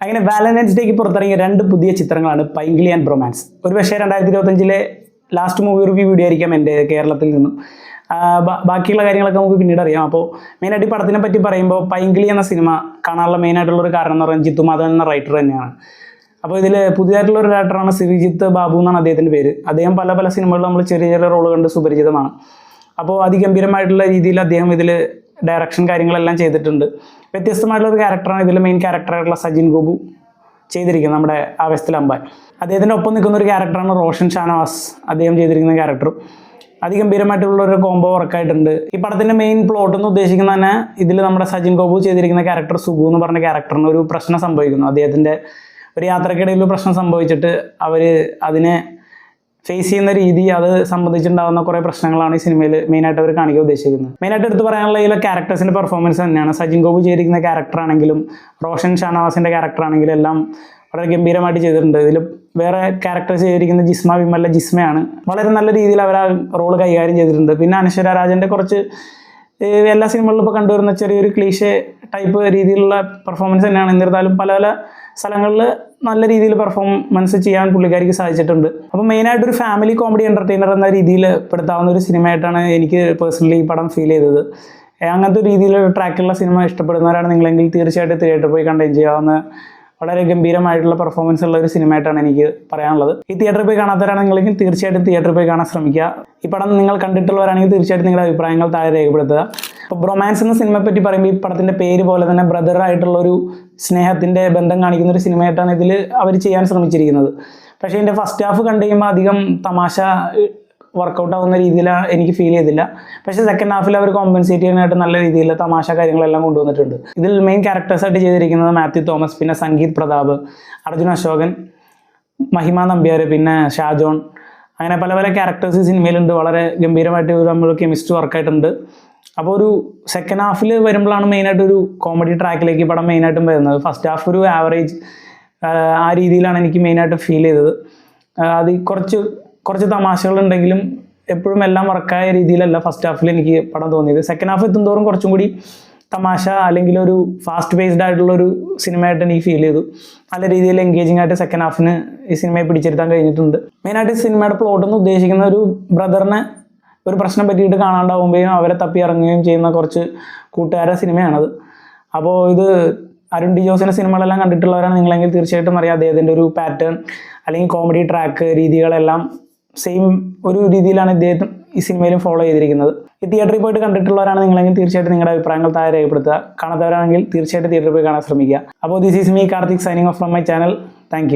അങ്ങനെ വാലന്റൈൻസ് ഡേക്ക് പുറത്തിറങ്ങിയ രണ്ട് പുതിയ ചിത്രങ്ങളാണ് പൈങ്കിളി ആൻഡ് ബ്രൊമാൻസ് ഒരു പക്ഷേ രണ്ടായിരത്തി ഇരുപത്തഞ്ചിലെ ലാസ്റ്റ് മൂവി റിവ്യൂ വീഡിയോ ആയിരിക്കാം എന്റെ കേരളത്തിൽ നിന്നും. ബാക്കിയുള്ള കാര്യങ്ങളൊക്കെ നമുക്ക് പിന്നീട് അറിയാം. അപ്പോൾ മെയിനായിട്ട് ഈ പടത്തിനെ പറ്റി പറയുമ്പോൾ പൈങ്കിളി എന്ന സിനിമ കാണാനുള്ള മെയിനായിട്ടുള്ള ഒരു കാരണം എന്ന് പറയുന്നത് ജിത്തു മാധവൻ എന്ന റൈറ്റർ തന്നെയാണ്. അപ്പോൾ ഇതിൽ പുതിയതായിട്ടുള്ള ഒരു ഡയറക്ടറാണ് സിവിജിത്ത് ബാബു എന്നാണ് അദ്ദേഹത്തിന്റെ പേര്. അദ്ദേഹം പല പല സിനിമകളിൽ നമ്മൾ ചെറിയ ചെറിയ റോൾ കണ്ട് സുപരിചിതമാണ്. അപ്പോൾ അതിഗംഭീരമായിട്ടുള്ള രീതിയിൽ അദ്ദേഹം ഇതിൽ ഡയറക്ഷൻ കാര്യങ്ങളെല്ലാം ചെയ്തിട്ടുണ്ട്. വ്യത്യസ്തമായിട്ടുള്ള ഒരു ക്യാരക്ടറാണ് ഇതിൽ മെയിൻ ക്യാരക്ടറായിട്ടുള്ള സജിൻ ഗോപു ചെയ്തിരിക്കുന്നത് നമ്മുടെ ആവേശത്തിൽ അമ്പാൻ. അദ്ദേഹത്തിന്റെ ഒപ്പം നിൽക്കുന്ന ഒരു ക്യാരക്ടറാണ് റോഷൻ ഷാനവാസ്. അദ്ദേഹം ചെയ്തിരിക്കുന്ന ക്യാരക്ടറും അതിഗംഭീരമായിട്ടുള്ള ഒരു കോംബോ വർക്കായിട്ടുണ്ട് ഈ പടത്തിന്റെ മെയിൻ പ്ലോട്ട് എന്ന് ഉദ്ദേശിക്കുന്ന തന്നെ ഇതിൽ നമ്മുടെ സജിൻ ഗോപു ചെയ്തിരിക്കുന്ന ക്യാരക്ടർ സുഗു എന്ന് പറഞ്ഞ ക്യാരക്ടറിന് ഒരു പ്രശ്നം സംഭവിക്കുന്നു. അദ്ദേഹത്തിന്റെ ഒരു യാത്രക്കിടയിൽ പ്രശ്നം സംഭവിച്ചിട്ട് അവർ അതിനെ ഫേസ് ചെയ്യുന്ന രീതി അത് സംബന്ധിച്ചുണ്ടാകുന്ന കുറേ പ്രശ്നങ്ങളാണ് ഈ സിനിമയിൽ മെയിനായിട്ട് അവർ കാണിക്കാൻ ഉദ്ദേശിക്കുന്നത്. മെയിനായിട്ട് എടുത്ത് പറയാനുള്ള ഇതിലെ ക്യാരക്ടേഴ്സിന്റെ പെർഫോമൻസ് തന്നെയാണ്. സജിൻ ഗോപു ചെയ്തിരിക്കുന്ന ക്യാരക്ടർ ആണെങ്കിലും റോഷൻ ഷാനവാസിന്റെ ക്യാരക്ടർ ആണെങ്കിലും എല്ലാം വളരെ ഗംഭീരമായിട്ട് ചെയ്തിട്ടുണ്ട്. ഇതിൽ വേറെ ക്യാരക്ടർ ചെയ്തിരിക്കുന്ന ജിസ്മ വിമല ജിസ്മയാണ്. വളരെ നല്ല രീതിയിൽ അവർ ആ റോൾ കൈകാര്യം ചെയ്തിട്ടുണ്ട്. പിന്നെ അനശ്വര രാജന്റെ കുറച്ച് എല്ലാ സിനിമകളിലും ഇപ്പോൾ കണ്ടുവരുന്ന ചെറിയൊരു ക്ലീഷേ ടൈപ്പ് രീതിയിലുള്ള പെർഫോമൻസ് തന്നെയാണ്. എന്നിരുന്നാലും പല പല സ്ഥലങ്ങളിൽ നല്ല രീതിയിൽ പെർഫോമൻസ് ചെയ്യാൻ പുള്ളിക്കാരിക്ക് സാധിച്ചിട്ടുണ്ട്. അപ്പോൾ മെയിനായിട്ട് ഒരു ഫാമിലി കോമഡി എന്റർടൈനർ എന്ന രീതിയിൽ പെടുത്താവുന്ന ഒരു സിനിമയായിട്ടാണ് എനിക്ക് പേഴ്സണലി ഈ പടം ഫീൽ ചെയ്തത്. അങ്ങനത്തെ രീതിയിലുള്ള ട്രാക്കിലുള്ള സിനിമ ഇഷ്ടപ്പെടുന്നവരാണ് നിങ്ങളെങ്കിൽ തീർച്ചയായിട്ടും തിയേറ്ററിൽ പോയി കണ്ട് ചെയ്യാവുന്ന വളരെ ഗംഭീരമായിട്ടുള്ള പെർഫോമൻസ് ഉള്ള ഒരു സിനിമയായിട്ടാണ് എനിക്ക് പറയാനുള്ളത്. ഈ തിയേറ്ററിൽ പോയി കാണാത്തവരാണെങ്കിലും തീർച്ചയായിട്ടും തിയേറ്ററിൽ പോയി കാണാൻ ശ്രമിക്കുക. ഈ പടം നിങ്ങൾ കണ്ടിട്ടുള്ളവരാണെങ്കിൽ തീർച്ചയായിട്ടും നിങ്ങളുടെ അഭിപ്രായങ്ങൾ താഴെ രേഖപ്പെടുത്തുക. അപ്പോൾ ബ്രൊമാൻസ് എന്ന സിനിമയെ പറ്റി പറയുമ്പോൾ ഈ പടത്തിന്റെ പേര് പോലെ തന്നെ ബ്രദർ ആയിട്ടുള്ള ഒരു സ്നേഹത്തിന്റെ ബന്ധം കാണിക്കുന്ന ഒരു സിനിമയായിട്ടാണ് ഇതിൽ അവർ ചെയ്യാൻ ശ്രമിച്ചിരിക്കുന്നത്. പക്ഷേ ഇതിന്റെ ഫസ്റ്റ് ഹാഫ് കണ്ടു കഴിയുമ്പോൾ അധികം തമാശ വർക്കൗട്ട് ആവുന്ന രീതിയിലാണ് എനിക്ക് ഫീൽ ചെയ്തില്ല. പക്ഷേ സെക്കൻഡ് ഹാഫിൽ അവർ കോമ്പൻസേറ്റ് ചെയ്യാനായിട്ട് നല്ല രീതിയിൽ തമാശ കാര്യങ്ങളെല്ലാം കൊണ്ടുവന്നിട്ടുണ്ട്. ഇതിൽ മെയിൻ ക്യാരക്ടേഴ്സായിട്ട് ചെയ്തിരിക്കുന്നത് മാത്യു തോമസ് പിന്നെ സംഗീത് പ്രതാപ് അർജുൻ അശോകൻ മഹിമ നമ്പ്യാർ പിന്നെ ഷാജോൺ. അങ്ങനെ പല പല ക്യാരക്ടേഴ്സ് സിനിമയിലുണ്ട്. വളരെ ഗംഭീരമായിട്ട് നമ്മൾ കെമിസ്ട്രി വർക്കായിട്ടുണ്ട് അപ്പോൾ ഒരു സെക്കൻഡ് ഹാഫിൽ വരുമ്പോഴാണ് മെയിനായിട്ട് ഒരു കോമഡി ട്രാക്കിലേക്ക് പടം മെയിനായിട്ടും വരുന്നത്. ഫസ്റ്റ് ഹാഫ് ഒരു ആവറേജ് ആ രീതിയിലാണ് എനിക്ക് മെയിനായിട്ട് ഫീൽ ചെയ്തത്. അത് കുറച്ച് കുറച്ച് തമാശകളുണ്ടെങ്കിലും എപ്പോഴും എല്ലാം വർക്കായ രീതിയിലല്ല ഫസ്റ്റ് ഹാഫിൽ എനിക്ക് പടം തോന്നിയത്. സെക്കൻഡ് ഹാഫ് എത്തുന്തോറും കുറച്ചും കൂടി തമാശ അല്ലെങ്കിൽ ഒരു ഫാസ്റ്റ് ബേസ്ഡ് ആയിട്ടുള്ള ഒരു സിനിമയായിട്ട് എനിക്ക് ഫീൽ ചെയ്തു. നല്ല രീതിയിൽ എൻഗേജിംഗ് ആയിട്ട് സെക്കൻഡ് ഹാഫിന് ഈ സിനിമയെ പിടിച്ചിരുത്താൻ കഴിഞ്ഞിട്ടുണ്ട്. മെയിനായിട്ട് സിനിമയുടെ പ്ലോട്ട് എന്ന് ഉദ്ദേശിക്കുന്ന ഒരു ബ്രദറിനെ ഒരു പ്രശ്നം പറ്റിയിട്ട് കാണാണ്ടാവുമ്പോഴും അവരെ തപ്പി ഇറങ്ങുകയും ചെയ്യുന്ന കുറച്ച് കൂട്ടുകാരെ സിനിമയാണത് അപ്പോൾ ഇത് അരുൺ ഡി ജോസിന്റെ സിനിമകളെല്ലാം കണ്ടിട്ടുള്ളവരാണ് നിങ്ങളെങ്കിൽ തീർച്ചയായിട്ടും അറിയാം അദ്ദേഹത്തിന്റെ ഒരു പാറ്റേൺ അല്ലെങ്കിൽ കോമഡി ട്രാക്ക് രീതികളെല്ലാം സെയിം ഒരു രീതിയിലാണ് ഇദ്ദേഹം ഈ സിനിമയിലും ഫോളോ ചെയ്തിരിക്കുന്നത്. ഈ തിയേറ്ററിൽ പോയിട്ട് കണ്ടിട്ടുള്ളവരാണ് നിങ്ങളെങ്കിൽ തീർച്ചയായിട്ടും നിങ്ങളുടെ അഭിപ്രായങ്ങൾ താഴെ രേഖപ്പെടുത്തുക. കാണാത്തവരാണെങ്കിൽ തീർച്ചയായിട്ടും തിയേറ്ററിൽ പോയി കാണാൻ ശ്രമിക്കുക. അപ്പോൾ this is me Karthik signing off from my channel thank